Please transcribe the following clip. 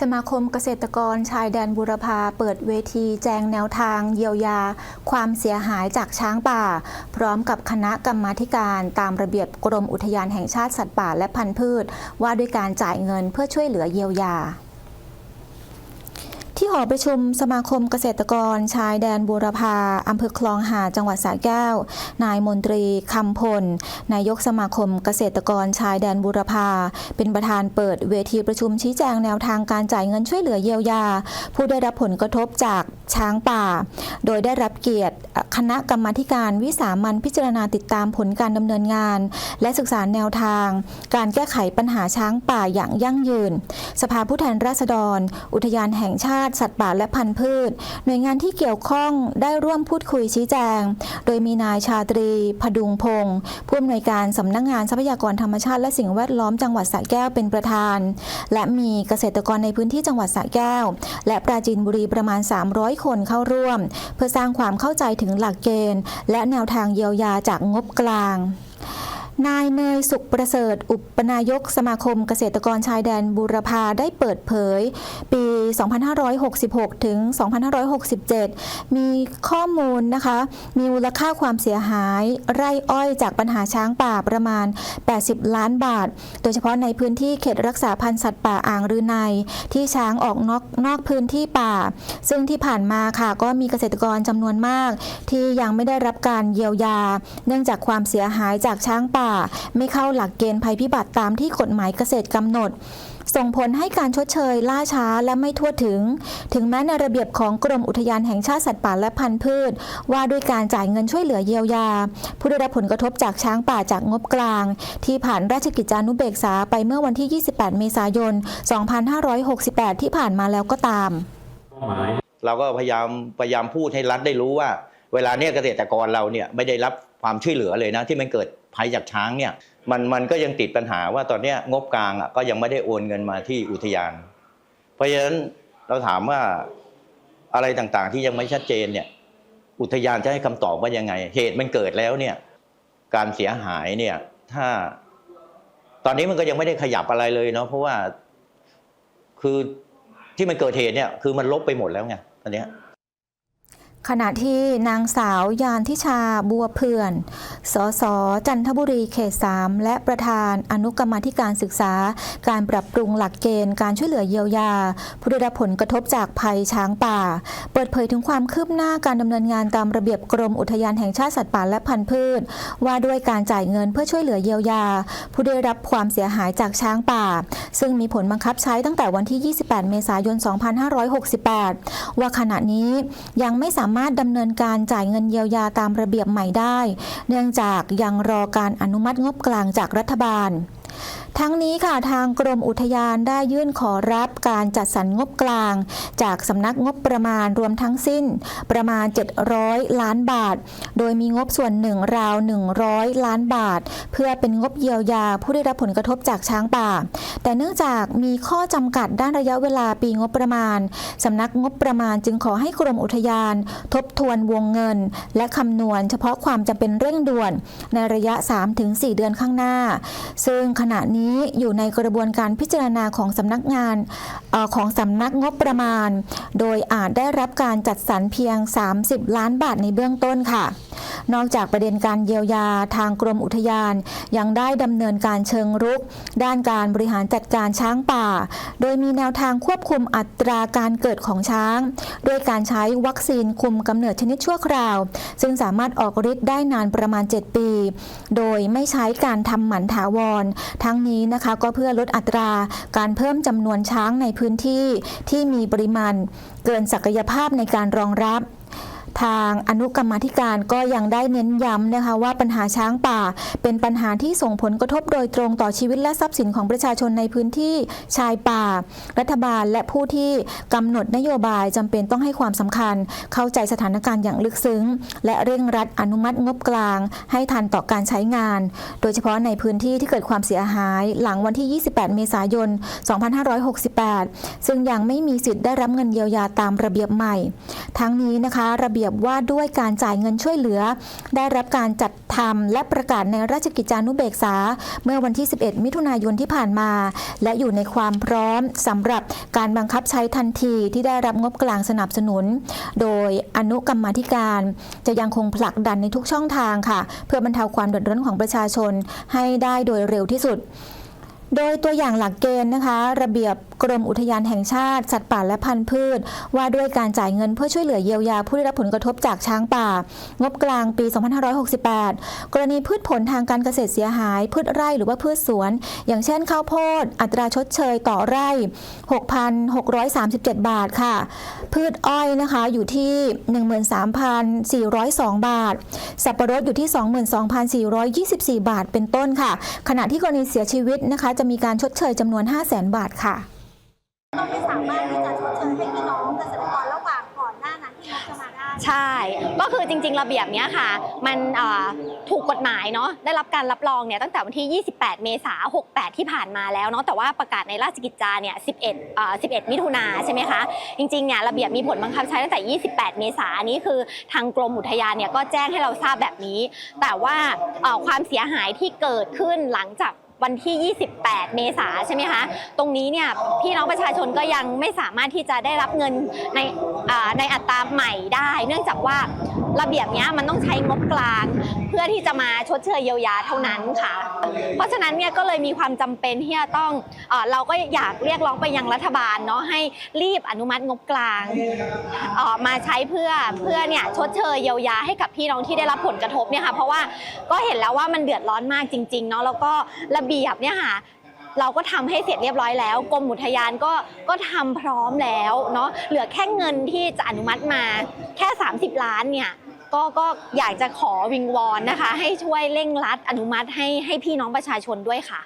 สมาคมเกษตรกรชายแดนบุรพาเปิดเวทีแจงแนวทางเยียวยา ความเสียหายจากช้างป่า พร้อมกับคณะกรรมาธิการตามระเบียบกรมอุทยานแห่งชาติสัตว์ป่าและพันธุ์พืช ว่าด้วยการจ่ายเงินเพื่อช่วยเหลือเยียวยา อประชุมสมาคมเกษตรกร ชายแดนบูรพาอำเภอคลองหาดจังหวัดสระแก้ว นายมนตรีคำพล นายกสมาคมเกษตรกรชายแดนบูรพา เป็นประธานเปิดเวทีประชุมชี้แจงแนวทางการจ่ายเงินช่วยเหลือเยียวยา ผู้ได้รับผลกระทบจาก ช้างป่า โดยได้รับเกียรติคณะกรรมธิการวิสามันพิจารณาติดตามผลการดำเนินงาน และศึกษาแนวทาง การแก้ไขปัญหาช้างป่าอย่างยั่งยืน สภาผู้แทนราษฎร อุทยานแห่งชาติ สัตว์ป่าและพันธุ์พืช หน่วยงานที่เกี่ยวข้องได้ร่วมพูดคุยชี้แจง โดยมีนายชาตรี พดุงพงศ์ผู้อำนวยการสำนักงานทรัพยากรธรรมชาติและสิ่งแวดล้อมจังหวัดสระแก้วเป็นประธาน และมีเกษตรกรในพื้นที่จังหวัดสระแก้ว และปราจีนบุรีประมาณ 300คนเข้าร่วม เพื่อสร้างความเข้าใจถึงหลักเกณฑ์ และแนวทางเยียวยาจากงบกลางนายเนยสุขประเสริฐ อุปนายกสมาคมเกษตรกรชายแดนบูรพาได้เปิดเผย ปี 2566 ถึง 2567 มีข้อมูลนะคะ มีมูลค่าความเสียหาย ไร่อ้อยจากปัญหาช้างป่าประมาณ 80 ล้านบาท โดยเฉพาะในพื้นที่เขตรักษาพันธุ์สัตว์ป่าอ่างรือใน ที่ช้างออกนอกนอกพื้นที่ป่า ซึ่งที่ผ่านมาค่ะก็มีเกษตรกรจำนวนมาก ที่ยังไม่ได้รับการเยียวยา เนื่องจากความเสียหายจากช้างป่า ไม่เข้าหลักเกณฑ์ภัยพิบัติตามที่กฎหมายเกษตรกำหนด ส่งผลให้การชดเชย ล่าช้าและไม่ทั่วถึง ถึงแม้ในระเบียบของกรมอุทยานแห่งชาติสัตว์ป่าและพันธุ์พืช ว่าด้วยการจ่ายเงินช่วยเหลือเยียวยา ผู้ได้รับผลกระทบจากช้างป่าจากงบกลาง ที่ผ่านราชกิจจานุเบกษาไปเมื่อวันที่ 28 เมษายน 2568 ที่ผ่านมาแล้วก็ตาม เราก็พยายามพยายามพูดให้รัฐได้รู้ว่า เวลาเนี่ยเกษตรกรเราเนี่ยไม่ได้รับความช่วยเหลือเลยนะที่มันเกิดภัยจากช้างเนี่ย มันมันก็ยังติดปัญหาว่าตอนนี้งบกลางอะก็ยังไม่ได้โอนเงินมาที่อุทยาน เพราะฉะนั้นเราถามว่าอะไรต่างๆที่ยังไม่ชัดเจนเนี่ยอุทยานจะให้คำตอบว่ายังไง เหตุมันเกิดแล้วเนี่ยการเสียหายเนี่ยถ้าตอนนี้มันก็ยังไม่ได้ขยับอะไรเลยเนาะเพราะว่าคือที่มันเกิดเหตุเนี่ยคือมันลบไปหมดแล้วไงตอนนี้ ขณะที่นางสาวยานทิชาบัวเพื่อน สส จันทบุรีเขต3และประธานอนุกรรมธิการศึกษา การปรับปรุงหลักเกณฑ์การช่วยเหลือเยียวยา ผู้ได้รับผลกระทบจากภัยช้างป่า เปิดเผยถึงความคืบหน้าการดำเนินงานตามระเบียบกรมอุทยานแห่งชาติสัตว์ป่าและพันธุ์พืช ว่าด้วยการจ่ายเงินเพื่อช่วยเหลือเยียวยา ผู้ได้รับความเสียหายจากช้างป่า ซึ่งมีผลบังคับใช้ตั้งแต่วันที่ 28 เมษายน 2568 ว่าขณะนี้ยังไม่สามารถามารถดำเนินการจ่ายเงินเยียวยาตามระเบียบใหม่ได้ เนื่องจากยังรอการอนุมัติงบกลางจากรัฐบาล ทั้งนี้ค่ะทางกรมอุทยานได้ยื่นขอรับการจัดสรรงบกลาง จากสำนักงบประมาณรวมทั้งสิ้นประมาณ 700 ล้านบาท โดยมีงบส่วนหนึ่งราว 100 ล้านบาท เพื่อเป็นงบเยียวยาผู้ได้รับผลกระทบจากช้างป่า แต่เนื่องจากมีข้อจำกัดด้านระยะเวลาปีงบประมาณสำนักงบประมาณจึงขอให้กรมอุทยาน ทบทวนวงเงิน และคำนวณเฉพาะความจำเป็นเร่งด่วน ในระยะ 3-4 เดือนข้างหน้า ซึ่งขณะนี้อยู่ในกระบวนการพิจารณาของสำนักงานออของสำนักงบประมาณ โดยอาจได้รับการจัดสรรเพียง 30 ล้านบาทในเบื้องต้นค่ะ นอกจากประเด็นการเยียวยาทางกรมอุทยาน ยังได้ดำเนินการเชิงรุก ด้านการบริหารจัดการช้างป่า โดยมีแนวทางควบคุมอัตราการเกิดของช้าง ด้วยการใช้วัคซีนคุมกำเนิดชนิดชั่วคราว ซึ่งสามารถออกฤทธิ์ได้นานประมาณ 7 ปี โดยไม่ใช้การทำหมันถาวร ทั้งนี้นะคะก็เพื่อลดอัตราการเพิ่มจำนวนช้างในพื้นที่ที่มีปริมาณเกินศักยภาพในการรองรับ ทางอนุกรรมาธิการก็ยังได้เน้นย้ำนะคะว่าปัญหาช้างป่า เป็นปัญหาที่ส่งผลกระทบโดยตรงต่อชีวิตและทรัพย์สินของประชาชนในพื้นที่ชายป่า รัฐบาลและผู้ที่กำหนดนโยบายจำเป็นต้องให้ความสำคัญ เข้าใจสถานการณ์อย่างลึกซึ้ง และเร่งรัดอนุมัติงบกลาง ให้ทันต่อการใช้งาน โดยเฉพาะในพื้นที่ที่เกิดความเสียหาย หลังวันที่ 28 เมษายน 2568 ซึ่งยังไม่มีสิทธิ์ได้รับเงินเยียวยาตามระเบียบใหม่ ทั้งนี้นะคะระเบียบยบว่าด้วยการจ่ายเงินช่วยเหลือ ได้รับการจัดทำและประกาศในราชกิจจานุเบกษา เมื่อวันที่ 11 มิถุนายนที่ผ่านมา และอยู่ในความพร้อมสำหรับการบังคับใช้ทันทีที่ได้รับงบกลางสนับสนุน โดยอนุกรรมาธิการ จะยังคงผลักดันในทุกช่องทางค่ะ เพื่อบรรเทาความเดือดร้อนของประชาชนให้ได้โดยเร็วที่สุดโดยตัวอย่างหลักเกณฑ์นะคะ ระเบียบกรมอุทยานแห่งชาติ สัตว์ป่าและพันธุ์พืช ว่าด้วยการจ่ายเงินเพื่อช่วยเหลือเยียวยาผู้ได้รับผลกระทบจากช้างป่า งบกลางปี 2568 กรณีพืชผลทางการเกษตรเสียหาย พืชไร่หรือว่าพืชสวน อย่างเช่นข้าวโพด อัตราชดเชยต่อไร่ 6,637 บาทค่ะ พืชอ้อยนะคะอยู่ที่ 13,402 บาท สับปะรดอยู่ที่ 22,424 บาท เป็นต้นค่ะ ขณะที่กรณีเสียชีวิตนะคะ จะมีการชดเชยจำนวน 500,000 บาทค่ะามารถที่จะชดเชยให้พี่น้องเกษตรกรระหว่างก่อนหน้านั้นที่งบจะมาได้ ใช่ ก็คือจริง ๆ ระเบียบเนี้ยค่ะ มันเอ่อถูกกฎหมายเนาะ ได้รับการรับรองเนี่ยตั้งแต่วันที่ 28 เมษายน 68 ที่ผ่านมาแล้วเนาะ แต่ว่าประกาศในราชกิจจาเนี่ย 11เอ่อ11 มิถุนาใช่ไหมคะ จริงๆ เนี่ยระเบียบมีผลบังคับใช้ตั้งแต่ 28 เมษายนนี้คือทางกรมอุทยานเนี่ยก็แจ้งให้เราทราบแบบนี้ แต่ว่าเอ่อความเสียหายที่เกิดขึ้นหลังจาก วันที่ 28 เมษาใช่ไหมคะ ตรงนี้เนี่ยพี่น้องประชาชนก็ยังไม่สามารถที่จะได้รับเงินในในอัตราใหม่ได้ เนื่องจากว่า ระเบียบนี้มันต้องใช้งบกลาง เพื่อที่จะมาชดเชยเยียวยาเท่านั้นค่ะ เพราะฉะนั้นเนี่ยก็เลยมีความจำเป็นที่จะต้องเราก็อยากเรียกร้องไปยังรัฐบาลเนาะให้รีบอนุมัติงบกลางออมาใช้เพื่อเพื่อเนี่ยชดเชยเยียวยาให้กับพี่น้องที่ได้รับผลกระทบเนี่ยค่ะเพราะว่าก็เห็นแล้วว่ามันเดือดร้อนมากจริงๆเนาะแล้วก็ระเบียบเนี่ยค่ะเราก็ทำให้เสร็จเรียบร้อยแล้วกรมอุทยานก็ก็ทำพร้อมแล้วเนาะเหลือแค่เงินที่จะอนุมัติมาแค่ 30 ล้านเนี่ย ก็ก็อยากจะขอวิงวอนนะคะ ให้ช่วยเร่งรัดอนุมัติให้ให้พี่น้องประชาชนด้วยค่ะ